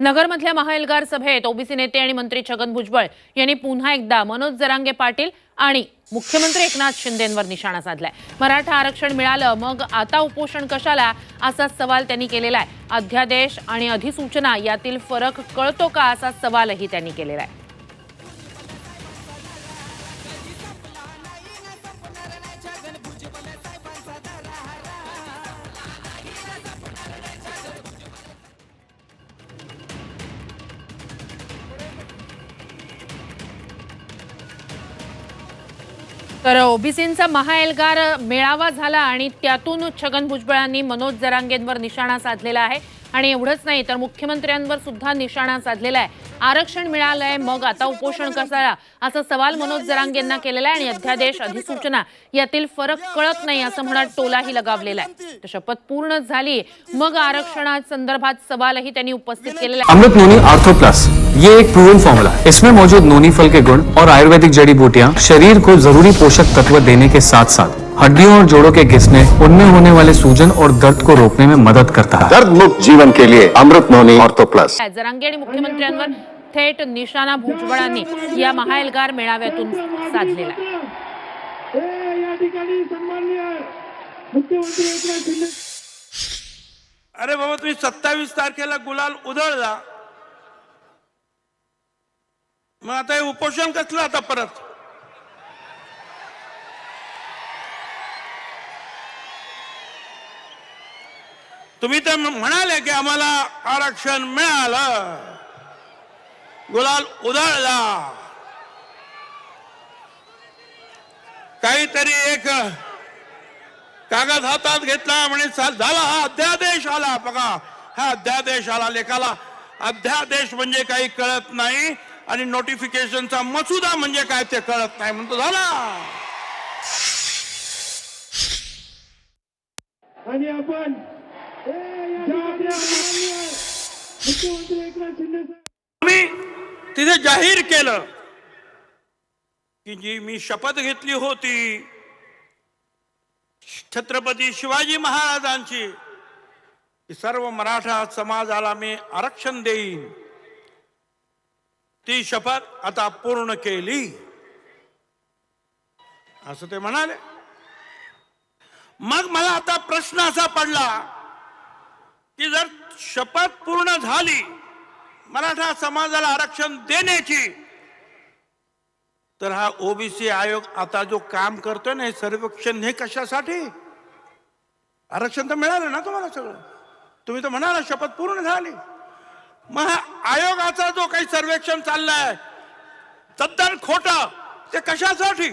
नगरमधल्या महाएल्गार सभेत ओबीसी नेते आणि मंत्री छगन भुजबळ यांनी पुन्हा एकदा मनोज जरांगे पाटील आणि मुख्यमंत्री एकनाथ शिंदेंवर निशाणा साधलाय. मराठा आरक्षण मिळालं मग आता उपोषण कशाला? असा सवाल त्यांनी केलेला आहे अध्यादेश आणि अधिसूचना यातील फरक कळतो का? असा सवालही त्यांनी केलेला आहे तर ओबीसींचा महाएल्गार मेळावा झाला आणि त्यातून छगन भुजबळांनी मनोज जरांगेंवर निशाणा साधलेला आहे. आणि एवढंच नाही तर मुख्यमंत्र्यांवर सुद्धा निशाणा साधलेला आहे. आरक्षण मिळालंय मग आता उपोषण कसाला असा सवाल मनोज जरांगेंना केलेला आहे आणि अध्यादेश अधिसूचना यातील फरक कळत नाही असं म्हणत टोलाही लगावलेला आहे. तर शपथ पूर्ण झाली मग आरक्षणासंदर्भात सवालही त्यांनी उपस्थित केलेला आहे. अमृत नोनी आर्थो प्लस ये एक प्रूवन फॉर्मूला है। इसमें मौजूद नोनी फल के गुण और आयुर्वेदिक जड़ी बूटियाँ शरीर को जरूरी पोषक तत्व देने के साथ साथ हड्डियों और जोड़ों के घिसने उनमें होने वाले सूजन और दर्द को रोकने में मदद करता है। दर्द मुक्त जीवन के लिए Amrut noni ortho plus Jarange आणि मुख्यमंत्र्यांवर थेट निशाणा भुजबळांनी या महाएल्गार मेळाव्यातून साधलेला अरे बाबा तुम्ही सत्तावीस तारखेला गुलाल उधळला. मग आता हे उपोषण कसलं आता परत? तुम्ही तर म्हणाले की आम्हाला आरक्षण मिळालं. गुलाल उधळला. काहीतरी एक कागद हातात घेतला म्हणे झाला हा अध्यादेश आला. बघा हा अध्यादेश आला लेखाला. अध्यादेश म्हणजे काही कळत नाही आणि नोटिफिकेशनचा मसुदा म्हणजे काय ते कळत नाही. म्हणतो झाला. आणि आपण मी तिथे जाहीर केलं की जी मी शपथ घेतली होती छत्रपती शिवाजी महाराजांची सर्व मराठा समाजाला मी आरक्षण देईन. ती शपथ आता पूर्ण केली. असं ते म्हणाले. मग मला आता प्रश्न असा पडला की जर शपथ पूर्ण झाली मराठा समाजाला आरक्षण देण्याची तर हा ओबीसी आयोग आता जो काम करतोय ना हे सर्वेक्षण हे कशासाठी? आरक्षण तर मिळालं ना तुम्हाला सगळं. तुम्ही तर म्हणाला शपथ पूर्ण झाली. मग आयोगाचा जो काही सर्वेक्षण चाललाय तद्दन खोट ते कशासाठी?